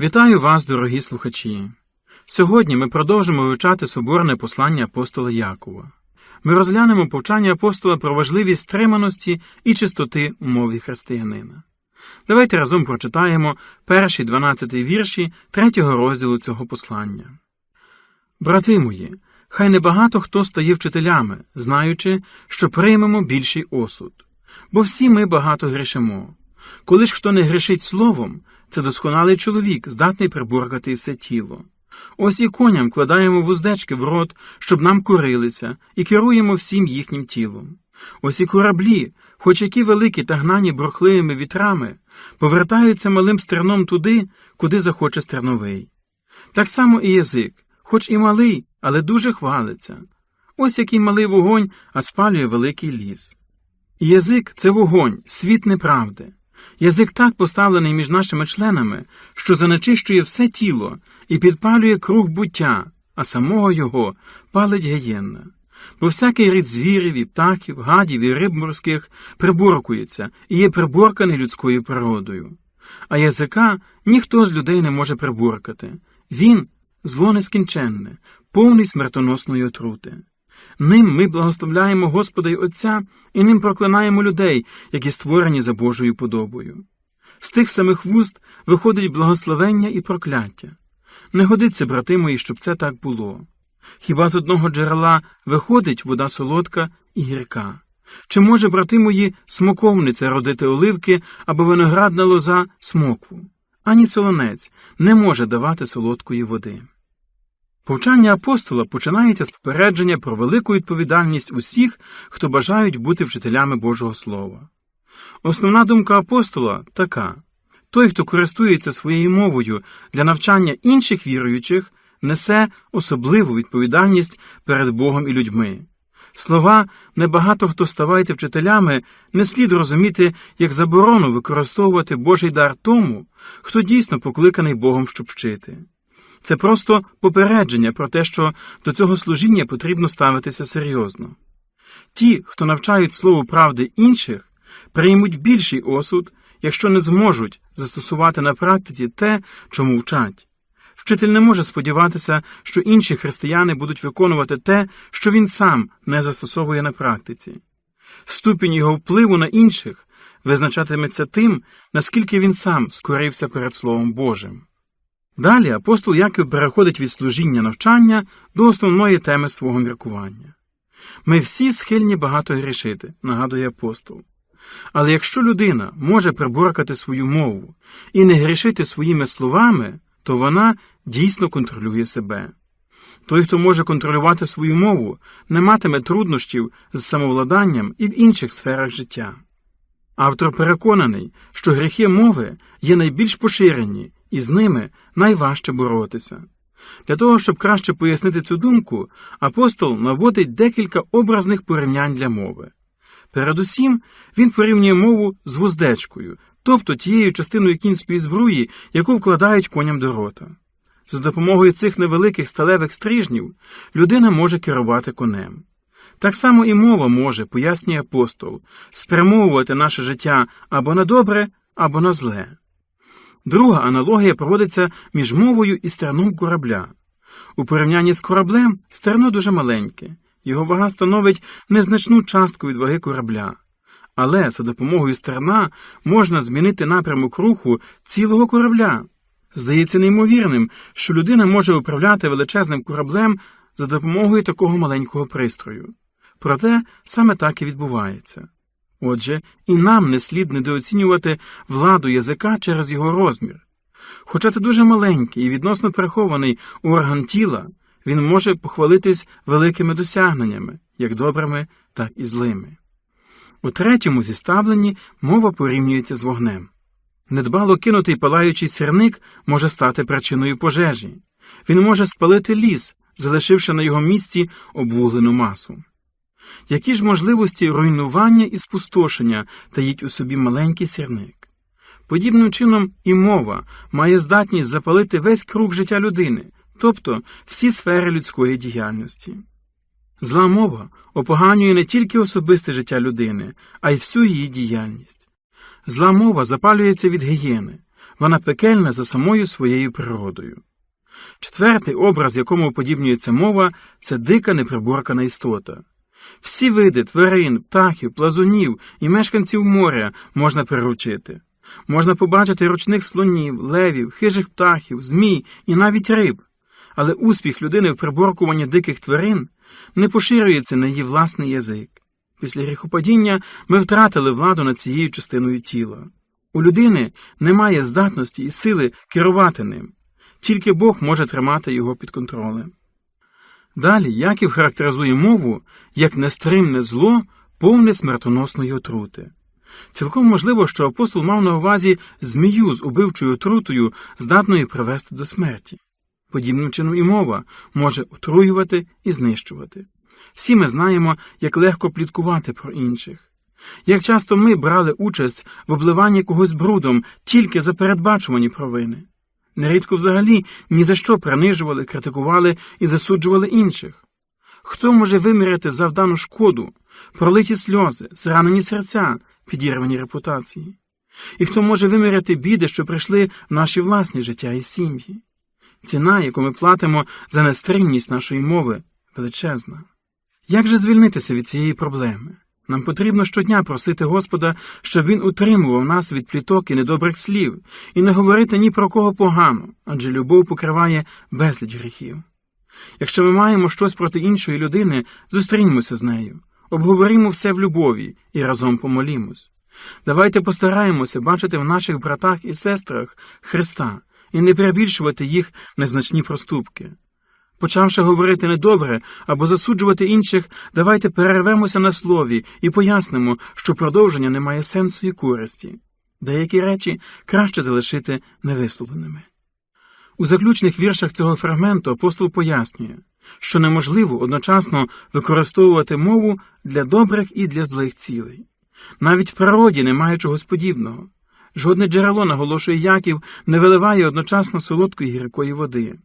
Вітаю вас, дорогі слухачі! Сьогодні ми продовжимо вивчати соборне послання апостола Якова. Ми розглянемо повчання апостола про важливість стриманості і чистоти у мові християнина. Давайте разом прочитаємо перші 12 вірші третього розділу цього послання. Брати мої, хай небагато хто стає вчителями, знаючи, що приймемо більший осуд. Бо всі ми багато грішимо. Коли ж хто не грішить словом, це досконалий чоловік, здатний приборкати все тіло. Ось і коням кладаємо вуздечки в рот, щоб нам курилися, і керуємо всім їхнім тілом. Ось і кораблі, хоч які великі та гнані бурхливими вітрами, повертаються малим стерном туди, куди захоче стерновий. Так само і язик, хоч і малий, але дуже хвалиться. Ось який малий вогонь, а спалює великий ліс. Язик це вогонь, світ неправди. Язик так поставлений між нашими членами, що занечищує все тіло і підпалює круг буття, а самого його палить гієнна. Бо всякий рід звірів, і птахів, гадів і риб морських приборкується і є приборканий людською природою. А язика ніхто з людей не може приборкати. Він зло нескінченне, повний смертоносної отрути. Ним ми благословляємо Господа й Отця і ним проклинаємо людей, які створені за Божою подобою. З тих самих вуст виходить благословення і прокляття. Не годиться, брати мої, щоб це так було. Хіба з одного джерела виходить вода солодка і гірка? Чи може, брати мої, смоковниця родити оливки або виноградна лоза смокву? Ані солонець не може давати солодкої води. Повчання апостола починається з попередження про велику відповідальність усіх, хто бажають бути вчителями Божого Слова. Основна думка апостола така той, хто користується своєю мовою для навчання інших віруючих, несе особливу відповідальність перед Богом і людьми. Слова небагато хто ставайте вчителями не слід розуміти як заборону використовувати Божий дар тому, хто дійсно покликаний Богом, щоб вчити. Це просто попередження про те, що до цього служіння потрібно ставитися серйозно. Ті, хто навчають слову правди інших, приймуть більший осуд, якщо не зможуть застосувати на практиці те, чому вчать. Вчитель не може сподіватися, що інші християни будуть виконувати те, що він сам не застосовує на практиці. Ступінь його впливу на інших визначатиметься тим, наскільки він сам скорився перед Словом Божим. Далі апостол Яків переходить від служіння навчання до основної теми свого міркування. Ми всі схильні багато грішити, нагадує апостол. Але якщо людина може приборкати свою мову і не грішити своїми словами, то вона дійсно контролює себе. Той, хто може контролювати свою мову, не матиме труднощів з самовладанням і в інших сферах життя. Автор переконаний, що гріхи мови є найбільш поширені і з ними найважче боротися. Для того, щоб краще пояснити цю думку, апостол наводить декілька образних порівнянь для мови. Передусім, він порівнює мову з вуздечкою, тобто тією частиною кінської збруї, яку вкладають коням до рота. За допомогою цих невеликих сталевих стрижнів людина може керувати конем. Так само і мова може, пояснює апостол, спрямовувати наше життя або на добре, або на зле. Друга аналогія проводиться між мовою і стерном корабля. У порівнянні з кораблем стерно дуже маленьке, його вага становить незначну частку від ваги корабля. Але за допомогою стерна можна змінити напрямок руху цілого корабля. Здається неймовірним, що людина може управляти величезним кораблем за допомогою такого маленького пристрою. Проте саме так і відбувається. Отже, і нам не слід недооцінювати владу язика через його розмір. Хоча це дуже маленький і відносно перехований орган тіла, він може похвалитись великими досягненнями, як добрими, так і злими. У третьому зіставленні мова порівнюється з вогнем. Недбало кинутий палаючий сірник може стати причиною пожежі. Він може спалити ліс, залишивши на його місці обвуглену масу. Які ж можливості руйнування і спустошення таїть у собі маленький сірник? Подібним чином і мова має здатність запалити весь круг життя людини, тобто всі сфери людської діяльності. Зла мова опоганює не тільки особисте життя людини, а й всю її діяльність. Зла мова запалюється від гієни, вона пекельна за самою своєю природою. Четвертий образ, якому подібнюється мова, це дика неприборкана істота. Всі види тварин, птахів, плазунів і мешканців моря можна приручити. Можна побачити ручних слонів, левів, хижих птахів, змій і навіть риб. Але успіх людини в приборкуванні диких тварин не поширюється на її власний язик. Після гріхопадіння ми втратили владу над цією частиною тіла. У людини немає здатності і сили керувати ним, тільки Бог може тримати його під контролем. Далі Яків характеризує мову як нестримне зло, повне смертоносної отрути. Цілком можливо, що апостол мав на увазі змію з убивчою отрутою, здатною привести до смерті. Подібним чином і мова може отруювати і знищувати. Всі ми знаємо, як легко пліткувати про інших. Як часто ми брали участь в обливанні когось брудом тільки за передбачувані провини. Нерідко взагалі ні за що принижували, критикували і засуджували інших. Хто може виміряти завдану шкоду, пролиті сльози, зранені серця, підірвані репутації? І хто може виміряти біди, що прийшли в наші власні життя і сім'ї? Ціна, яку ми платимо за нестримність нашої мови, величезна. Як же звільнитися від цієї проблеми? Нам потрібно щодня просити Господа, щоб Він утримував нас від пліток і недобрих слів, і не говорити ні про кого погано, адже любов покриває безліч гріхів. Якщо ми маємо щось проти іншої людини, зустріньмося з нею, обговорімо все в любові і разом помолімось. Давайте постараємося бачити в наших братах і сестрах Христа і не перебільшувати їх незначні проступки. Почавши говорити недобре або засуджувати інших, давайте перервемося на слові і пояснимо, що продовження не має сенсу і користі. Деякі речі краще залишити невисловленими. У заключних віршах цього фрагменту апостол пояснює, що неможливо одночасно використовувати мову для добрих і для злих цілей. Навіть в природі немає чогось подібного. Жодне джерело, наголошує Яків, не виливає одночасно солодкої гіркої води.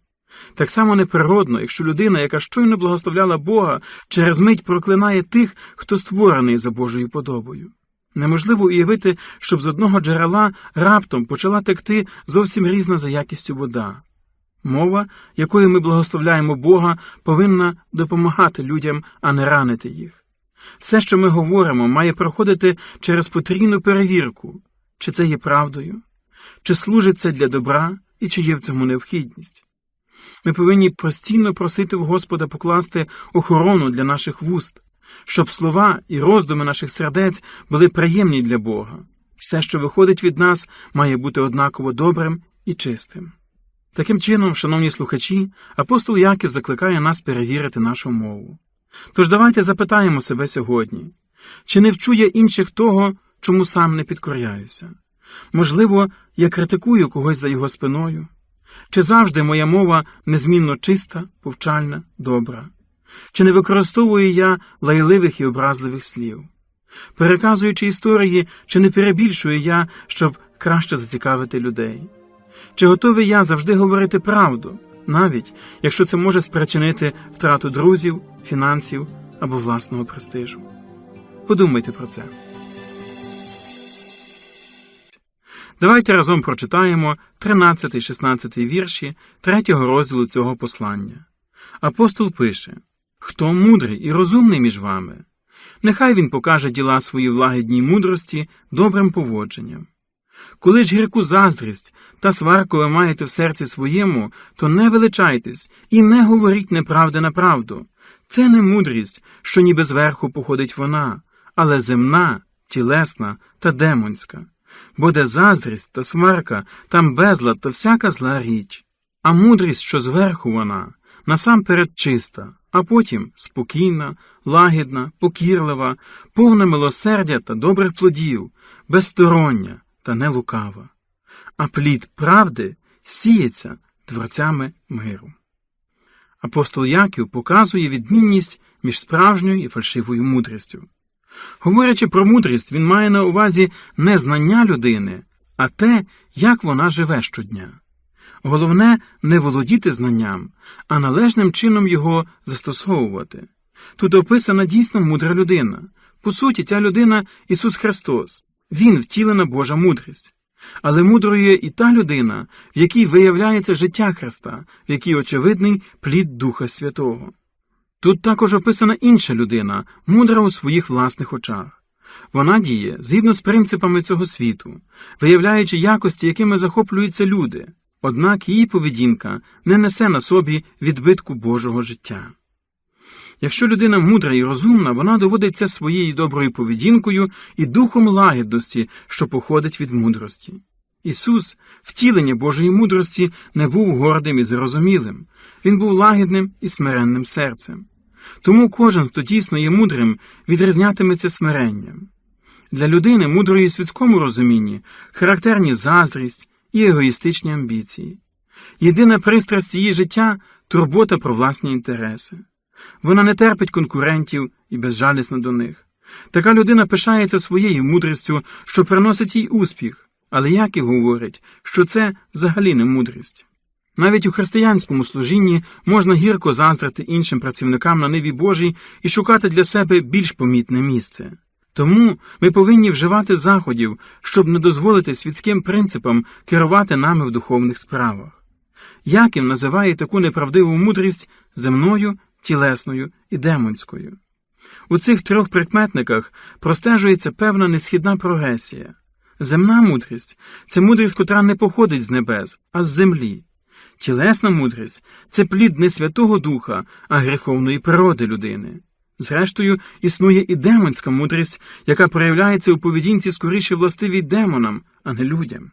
Так само неприродно, якщо людина, яка щойно благословляла Бога, через мить проклинає тих, хто створений за Божою подобою. Неможливо уявити, щоб з одного джерела раптом почала текти зовсім різна за якістю вода. Мова, якою ми благословляємо Бога, повинна допомагати людям, а не ранити їх. Все, що ми говоримо, має проходити через потрійну перевірку, чи це є правдою, чи служить це для добра і чи є в цьому необхідність. Ми повинні постійно просити в Господа покласти охорону для наших вуст, щоб слова і роздуми наших сердець були приємні для Бога. Все, що виходить від нас, має бути однаково добрим і чистим. Таким чином, шановні слухачі, апостол Яків закликає нас перевірити нашу мову. Тож давайте запитаємо себе сьогодні, чи не вчує інших того, чому сам не підкоряюся? Можливо, я критикую когось за його спиною. Чи завжди моя мова незмінно чиста, повчальна, добра? Чи не використовую я лайливих і образливих слів? Переказуючи історії, чи не перебільшую я, щоб краще зацікавити людей? Чи готовий я завжди говорити правду, навіть якщо це може спричинити втрату друзів, фінансів або власного престижу? Подумайте про це. Давайте разом прочитаємо 13, 16 вірші третього розділу цього послання. Апостол пише Хто мудрий і розумний між вами? Нехай він покаже діла свої в мудрості добрим поводженням. Коли ж гірку заздрість та сварку ви маєте в серці своєму, то не величайтесь і не говоріть неправди на правду. Це не мудрість, що ніби зверху походить вона, але земна, тілесна та демонська бо де заздрість та смерка, там безлад та всяка зла річ, а мудрість, що зверху вона, насамперед чиста, а потім спокійна, лагідна, покірлива, повна милосердя та добрих плодів, безстороння та нелукава. А плід правди сіється творцями миру. Апостол Яків показує відмінність між справжньою і фальшивою мудрістю. Говорячи про мудрість, він має на увазі не знання людини, а те, як вона живе щодня. Головне не володіти знанням, а належним чином його застосовувати. Тут описана дійсно мудра людина. По суті, ця людина Ісус Христос, Він втілена Божа мудрість. Але мудрою і та людина, в якій виявляється життя Христа, в якій очевидний плід Духа Святого. Тут також описана інша людина, мудра у своїх власних очах. Вона діє згідно з принципами цього світу, виявляючи якості, якими захоплюються люди, однак її поведінка не несе на собі відбитку Божого життя. Якщо людина мудра і розумна, вона доводить це своєю доброю поведінкою і духом лагідності, що походить від мудрості. Ісус, втілення Божої мудрості, не був гордим і зрозумілим, Він був лагідним і смиренним серцем. Тому кожен, хто дійсно є мудрим, відрізнятиметься смиренням. Для людини, мудрої в світському розумінні, характерні заздрість і егоїстичні амбіції. Єдина пристрасть її життя турбота про власні інтереси. Вона не терпить конкурентів і безжалісна до них. Така людина пишається своєю мудрістю, що приносить їй успіх, але як і говорить, що це взагалі не мудрість. Навіть у християнському служінні можна гірко заздрити іншим працівникам на ниві Божій і шукати для себе більш помітне місце. Тому ми повинні вживати заходів, щоб не дозволити світським принципам керувати нами в духовних справах. Яків називає таку неправдиву мудрість земною, тілесною і демонською. У цих трьох прикметниках простежується певна несхідна прогресія. Земна мудрість це мудрість, котра не походить з небес, а з землі. Тілесна мудрість це плід не Святого Духа, а гріховної природи людини. Зрештою, існує і демонська мудрість, яка проявляється у поведінці скоріше властивій демонам, а не людям.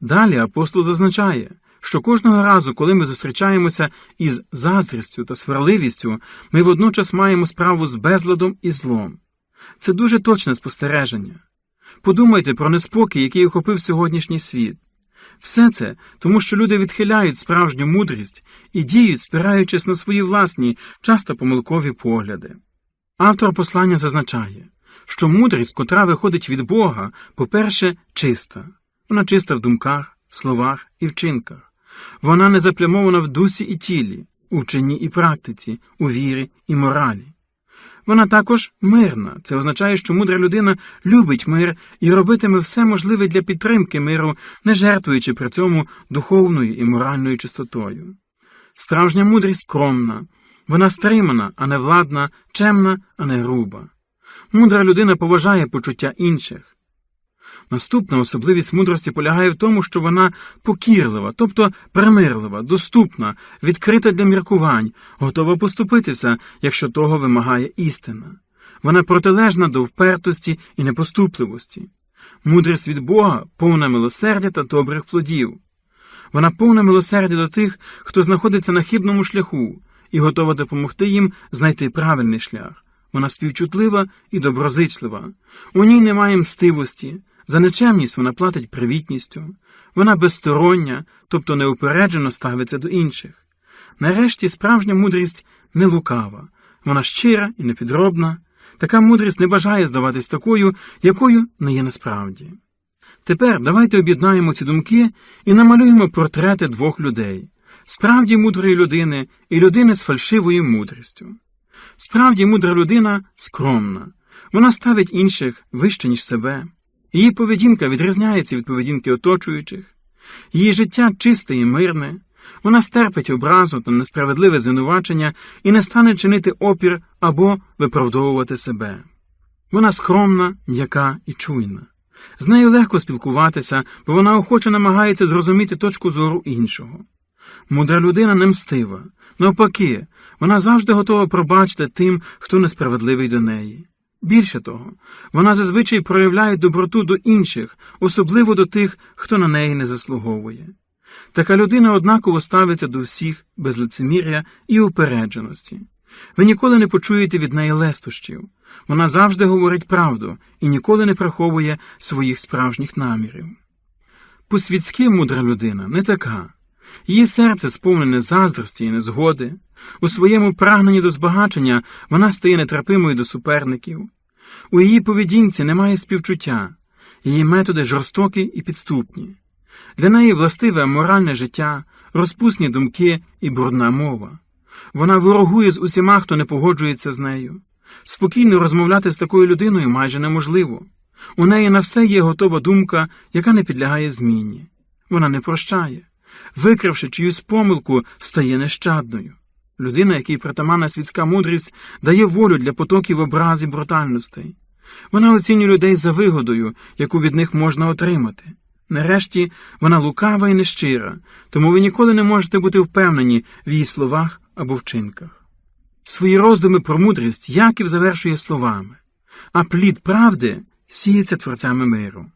Далі апостол зазначає, що кожного разу, коли ми зустрічаємося із заздрістю та сварливістю, ми водночас маємо справу з безладом і злом. Це дуже точне спостереження. Подумайте про неспокій, який охопив сьогоднішній світ. Все це тому, що люди відхиляють справжню мудрість і діють, спираючись на свої власні, часто помилкові погляди. Автор послання зазначає, що мудрість, котра виходить від Бога, по-перше, чиста, вона чиста в думках, словах і вчинках, вона не заплямована в дусі і тілі, у і практиці, у вірі і моралі. Вона також мирна. Це означає, що мудра людина любить мир і робитиме все можливе для підтримки миру, не жертвуючи при цьому духовною і моральною чистотою. Справжня мудрість скромна, вона стримана, а не владна, чемна, а не груба. Мудра людина поважає почуття інших. Наступна особливість мудрості полягає в тому, що вона покірлива, тобто примирлива, доступна, відкрита для міркувань, готова поступитися, якщо того вимагає істина. Вона протилежна до впертості і непоступливості. Мудрість від Бога повна милосердя та добрих плодів. Вона повна милосердя до тих, хто знаходиться на хибному шляху, і готова допомогти їм знайти правильний шлях. Вона співчутлива і доброзичлива. У ній немає мстивості. За нечемність вона платить привітністю, вона безстороння, тобто неупереджено ставиться до інших. Нарешті справжня мудрість не лукава, вона щира і непідробна. Така мудрість не бажає здаватись такою, якою не є насправді. Тепер давайте об'єднаємо ці думки і намалюємо портрети двох людей справді мудрої людини і людини з фальшивою мудрістю. Справді мудра людина скромна, вона ставить інших вище, ніж себе. Її поведінка відрізняється від поведінки оточуючих, її життя чисте і мирне, вона стерпить образу та несправедливе звинувачення і не стане чинити опір або виправдовувати себе. Вона скромна, м'яка і чуйна. З нею легко спілкуватися, бо вона охоче намагається зрозуміти точку зору іншого. Мудра людина не мстива, навпаки, вона завжди готова пробачити тим, хто несправедливий до неї. Більше того, вона зазвичай проявляє доброту до інших, особливо до тих, хто на неї не заслуговує. Така людина однаково ставиться до всіх без лицемір'я і упередженості. Ви ніколи не почуєте від неї лестощів. Вона завжди говорить правду і ніколи не приховує своїх справжніх намірів. По-світськи мудра людина не така. Її серце сповнене заздрості і незгоди. У своєму прагненні до збагачення вона стає нетерпимою до суперників. У її поведінці немає співчуття, її методи жорстокі і підступні. Для неї властиве моральне життя, розпусні думки і брудна мова. Вона ворогує з усіма, хто не погоджується з нею. Спокійно розмовляти з такою людиною майже неможливо. У неї на все є готова думка, яка не підлягає зміні. Вона не прощає. Викривши чиюсь помилку, стає нещадною. Людина, якій притаманна світська мудрість, дає волю для потоків образ і брутальностей. Вона оцінює людей за вигодою, яку від них можна отримати. Нарешті вона лукава і нещира, тому ви ніколи не можете бути впевнені в її словах або вчинках. Свої роздуми про мудрість Яків завершує словами, а плід правди сіється творцями миру.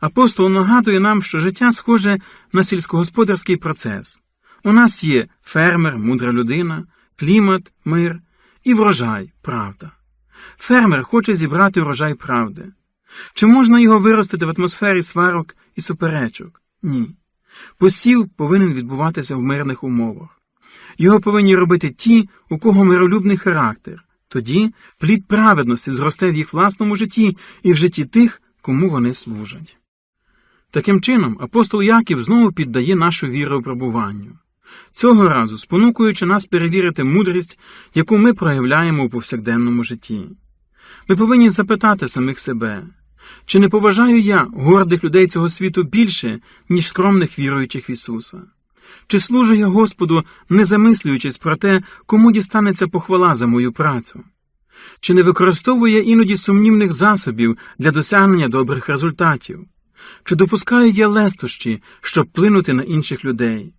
Апостол нагадує нам, що життя схоже на сільськогосподарський процес. У нас є фермер, мудра людина, клімат, мир і врожай, правда. Фермер хоче зібрати врожай правди. Чи можна його виростити в атмосфері сварок і суперечок? Ні. Посів повинен відбуватися в мирних умовах. Його повинні робити ті, у кого миролюбний характер. Тоді плід праведності зросте в їх власному житті і в житті тих, кому вони служать. Таким чином, апостол Яків знову піддає нашу віру пробуванню. Цього разу спонукуючи нас перевірити мудрість, яку ми проявляємо у повсякденному житті. Ми повинні запитати самих себе, чи не поважаю я гордих людей цього світу більше, ніж скромних віруючих в Ісуса? Чи служу я Господу, не замислюючись про те, кому дістанеться похвала за мою працю? Чи не використовую я іноді сумнівних засобів для досягнення добрих результатів? Чи допускаю я лестощі, щоб вплинути на інших людей?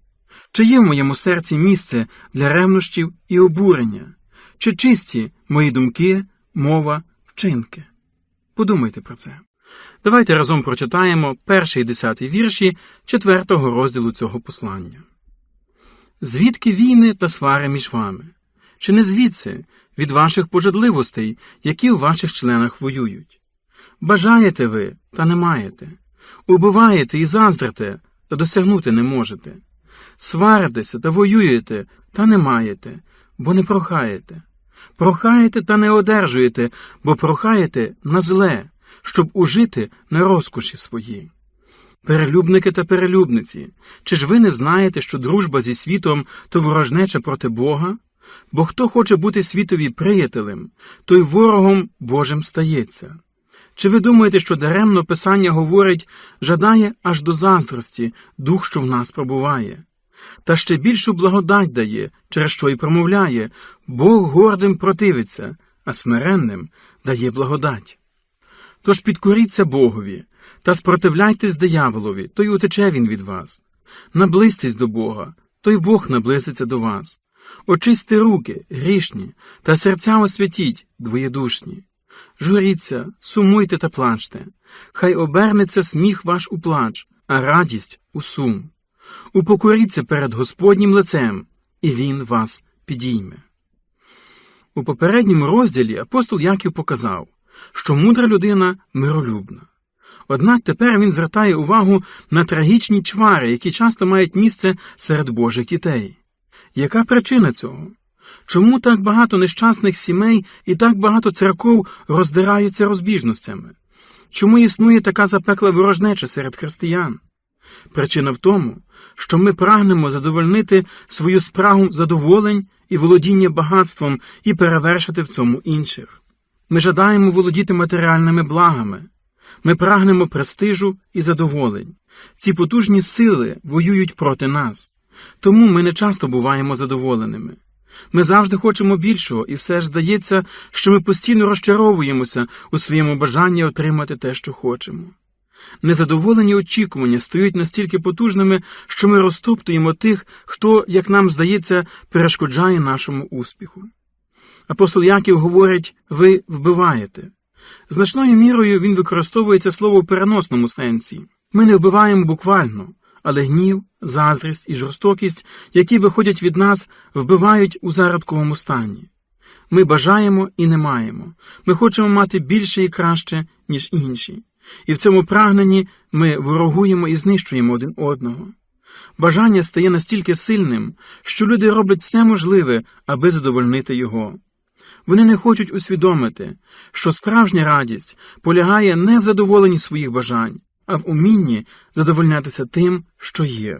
Чи є в моєму серці місце для ревнощів і обурення? Чи чисті мої думки, мова, вчинки? Подумайте про це. Давайте разом прочитаємо перший десятий вірші четвертого розділу цього послання. Звідки війни та свари між вами? Чи не звідси, від ваших пожадливостей, які у ваших членах воюють? Бажаєте ви, та не маєте, убиваєте і заздрите, та досягнути не можете. Сваритеся та воюєте, та не маєте, бо не прохаєте. Прохаєте та не одержуєте, бо прохаєте на зле, щоб ужити на розкоші свої. Перелюбники та перелюбниці, чи ж ви не знаєте, що дружба зі світом то ворожнеча проти Бога? Бо хто хоче бути світові приятелем, той ворогом Божим стається. Чи ви думаєте, що даремно Писання говорить жадає аж до заздрості дух, що в нас пробуває? Та ще більшу благодать дає, через що й промовляє Бог гордим противиться, а смиренним дає благодать. Тож підкоріться Богові та спротивляйтесь дияволові, то й утече він від вас. Наблизьтесь до Бога, то й Бог наблизиться до вас. Очисти руки, грішні, та серця освятіть, двоєдушні. Журіться, сумуйте та плачте, хай обернеться сміх ваш у плач, а радість у сум. Упокоріться перед Господнім лицем, і Він вас підійме. У попередньому розділі апостол Яків показав, що мудра людина миролюбна. Однак тепер він звертає увагу на трагічні чвари, які часто мають місце серед Божих дітей. Яка причина цього? Чому так багато нещасних сімей і так багато церков роздираються розбіжностями? Чому існує така запекла ворожнеча серед християн? Причина в тому, що ми прагнемо задовольнити свою спрагу задоволень і володіння багатством і перевершити в цьому інших. Ми жадаємо володіти матеріальними благами, ми прагнемо престижу і задоволень. Ці потужні сили воюють проти нас, тому ми не часто буваємо задоволеними. Ми завжди хочемо більшого, і все ж здається, що ми постійно розчаровуємося у своєму бажанні отримати те, що хочемо. Незадоволені очікування стають настільки потужними, що ми розтоптуємо тих, хто, як нам здається, перешкоджає нашому успіху. Апостол Яків говорить ви вбиваєте. Значною мірою він використовує це слово в переносному сенсі. Ми не вбиваємо буквально, але гнів, заздрість і жорстокість, які виходять від нас, вбивають у зародковому стані. Ми бажаємо і не маємо. Ми хочемо мати більше і краще, ніж інші. І в цьому прагненні ми ворогуємо і знищуємо один одного. Бажання стає настільки сильним, що люди роблять все можливе, аби задовольнити його. Вони не хочуть усвідомити, що справжня радість полягає не в задоволенні своїх бажань, а в умінні задовольнятися тим, що є.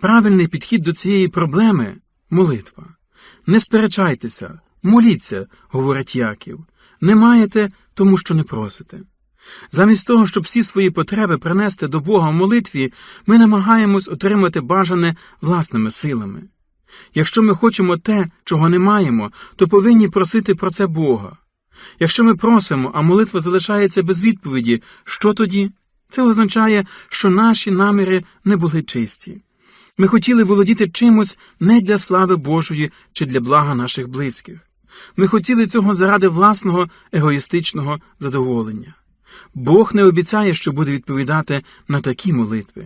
Правильний підхід до цієї проблеми молитва. Не сперечайтеся, моліться, говорить Яків. Не маєте, тому що не просите. Замість того, щоб всі свої потреби принести до Бога в молитві, ми намагаємось отримати бажане власними силами. Якщо ми хочемо те, чого не маємо, то повинні просити про це Бога. Якщо ми просимо, а молитва залишається без відповіді, що тоді? Це означає, що наші наміри не були чисті. Ми хотіли володіти чимось не для слави Божої чи для блага наших близьких. Ми хотіли цього заради власного егоїстичного задоволення. Бог не обіцяє, що буде відповідати на такі молитви.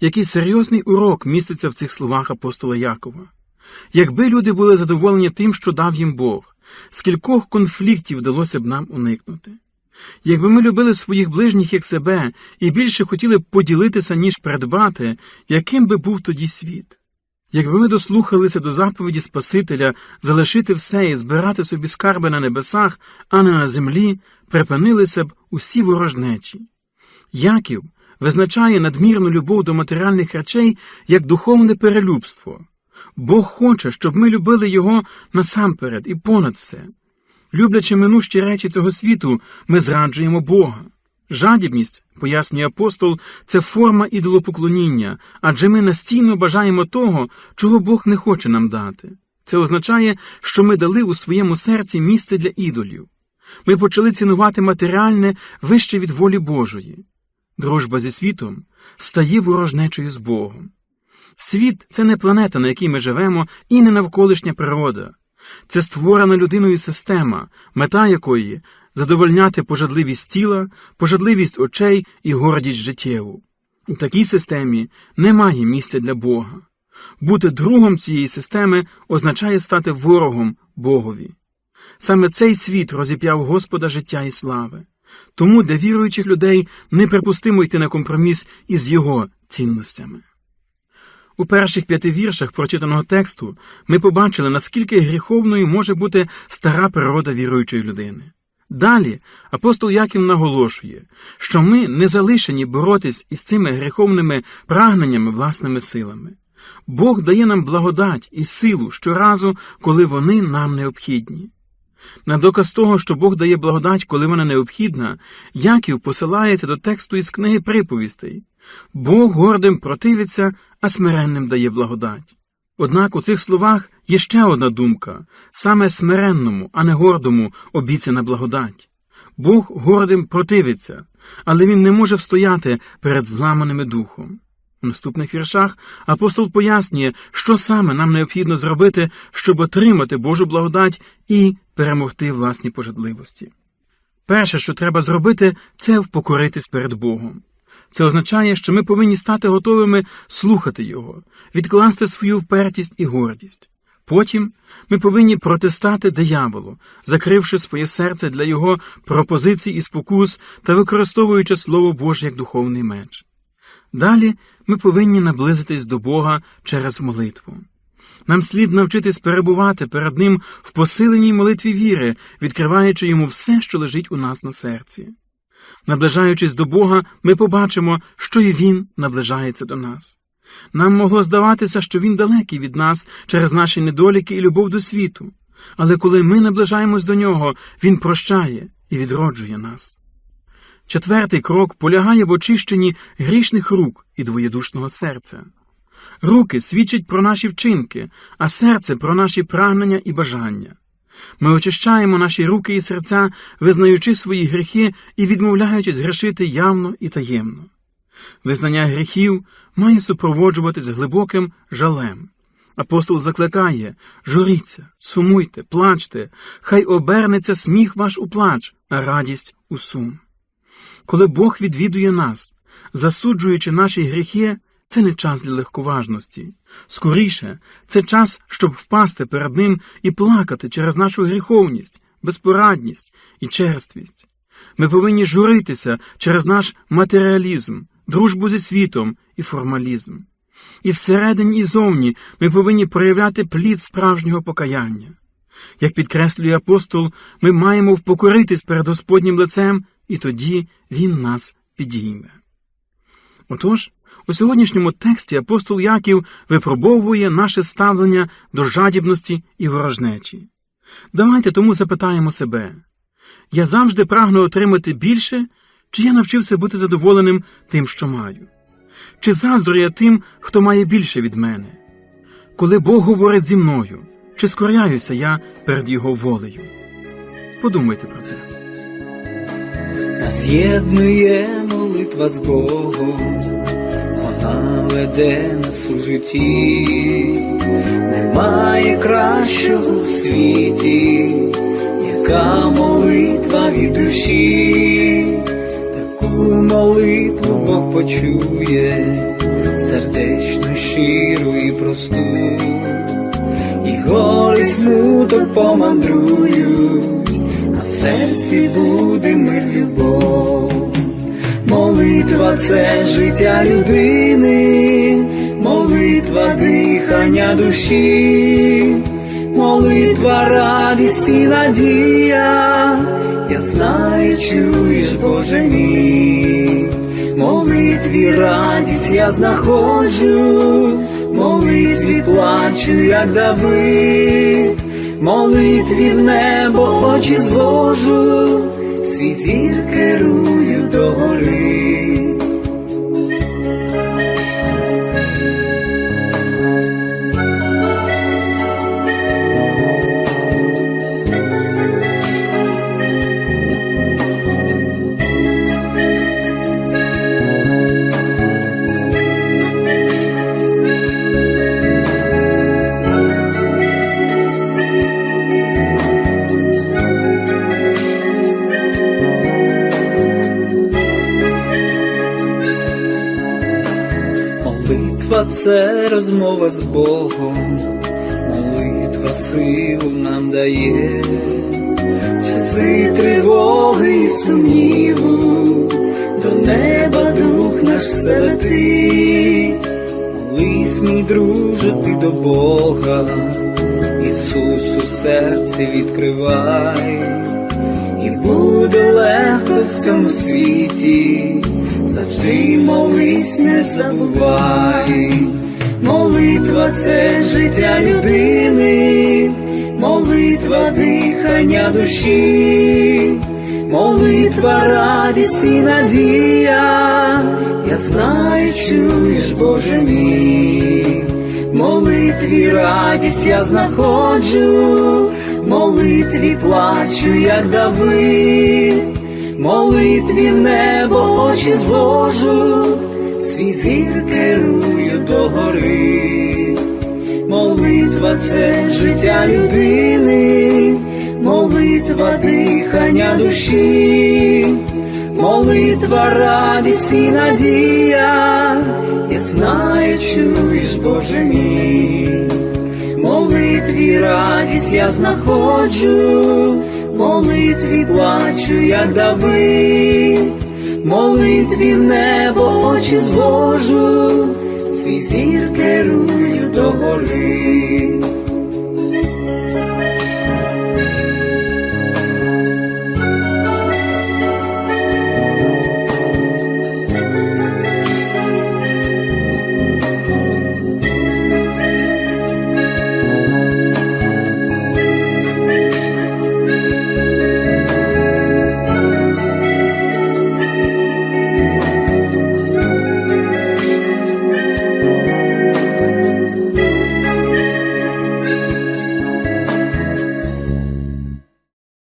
Який серйозний урок міститься в цих словах апостола Якова. Якби люди були задоволені тим, що дав їм Бог, скількох конфліктів вдалося б нам уникнути. Якби ми любили своїх ближніх як себе і більше хотіли б поділитися, ніж придбати, яким би був тоді світ? Якби ми дослухалися до заповіді Спасителя залишити все і збирати собі скарби на небесах, а не на землі, припинилися б усі ворожнечі. Яків визначає надмірну любов до матеріальних речей як духовне перелюбство. Бог хоче, щоб ми любили Його насамперед і понад все. Люблячи минущі речі цього світу, ми зраджуємо Бога. Жадібність, пояснює апостол, це форма ідолопоклоніння, адже ми настійно бажаємо того, чого Бог не хоче нам дати. Це означає, що ми дали у своєму серці місце для ідолів. Ми почали цінувати матеріальне вище від волі Божої. Дружба зі світом стає ворожнечою з Богом. Світ це не планета, на якій ми живемо, і не навколишня природа. Це створена людиною система, мета якої задовольняти пожадливість тіла, пожадливість очей і гордість життєву. У такій системі немає місця для Бога. Бути другом цієї системи означає стати ворогом Богові. Саме цей світ розіп'яв Господа життя і слави. Тому для віруючих людей неприпустимо йти на компроміс із його цінностями. У перших п'яти віршах прочитаного тексту ми побачили, наскільки гріховною може бути стара природа віруючої людини. Далі апостол Яків наголошує, що ми не залишені боротись із цими гріховними прагненнями власними силами. Бог дає нам благодать і силу щоразу, коли вони нам необхідні. На доказ того, що Бог дає благодать, коли вона необхідна, Яків посилається до тексту із книги приповістей Бог гордим противиться, а смиренним дає благодать. Однак у цих словах є ще одна думка саме смиренному, а не гордому обіцяна благодать. Бог гордим противиться, але він не може встояти перед зламаними духом. У наступних віршах апостол пояснює, що саме нам необхідно зробити, щоб отримати Божу благодать і перемогти власні пожадливості. Перше, що треба зробити, це впокоритись перед Богом. Це означає, що ми повинні стати готовими слухати Його, відкласти свою впертість і гордість. Потім ми повинні протистати дияволу, закривши своє серце для його пропозицій і спокус та використовуючи Слово Боже як духовний меч. Далі ми повинні наблизитись до Бога через молитву. Нам слід навчитись перебувати перед Ним в посиленій молитві віри, відкриваючи йому все, що лежить у нас на серці. Наближаючись до Бога, ми побачимо, що і Він наближається до нас. Нам могло здаватися, що Він далекий від нас через наші недоліки і любов до світу, але коли ми наближаємось до нього, Він прощає і відроджує нас. Четвертий крок полягає в очищенні грішних рук і двоєдушного серця. Руки свідчать про наші вчинки, а серце про наші прагнення і бажання. Ми очищаємо наші руки і серця, визнаючи свої гріхи і відмовляючись грішити явно і таємно. Визнання гріхів має супроводжуватись глибоким жалем. Апостол закликає журіться, сумуйте, плачте, хай обернеться сміх ваш у плач, а радість у сум. Коли Бог відвідує нас, засуджуючи наші гріхи, це не час для легковажності. Скоріше, це час, щоб впасти перед Ним і плакати через нашу гріховність, безпорадність і черствість. Ми повинні журитися через наш матеріалізм, дружбу зі світом і формалізм. І всередині і зовні ми повинні проявляти плід справжнього покаяння. Як підкреслює апостол, ми маємо впокоритись перед Господнім лицем, і тоді Він нас підійме. Отож, у сьогоднішньому тексті апостол Яків випробовує наше ставлення до жадібності і ворожнечі. Давайте тому запитаємо себе я завжди прагну отримати більше, Чи я навчився бути задоволеним тим, що маю? Чи заздрю я тим, хто має більше від мене? Коли Бог говорить зі мною, чи скоряюся я перед Його волею? Подумайте про це. Нас молитва з Богом, вона веде нас у житті, немає кращого в світі, яка молитва від душі, таку молитву Бог почує, сердечно, щиру і просту, і гори смуток помандрують, а в серці буде мир любов. Молитва це життя людини, молитва дихання душі, молитва радість і надія, я знаю, чуєш, Боже мій, молитві радість я знаходжу, молитві плачу, як Давид, молитві в небо очі звожу, свій зір керую з Богом, молитва силу нам дає, часи тривоги і сумніву, до неба дух наш летить, молись, мій друже, ти до Бога, Ісусу серце відкривай, і буде легко в цьому світі, завжди молись, не забувай. Молитва це життя людини, молитва дихання душі, молитва радість і надія, я знаю, чуєш, Боже мій, молитві радість я знаходжу, молитві плачу, як Давид, молитві в небо очі звожу, свій зір керую. до гори. Молитва це життя людини, молитва дихання душі, молитва радість і надія, я знаю, чуєш, Боже мій, молитві радість я знаходжу, молитві плачу, як Давид, молитві в небо очі звожу, свій зір керую до гори.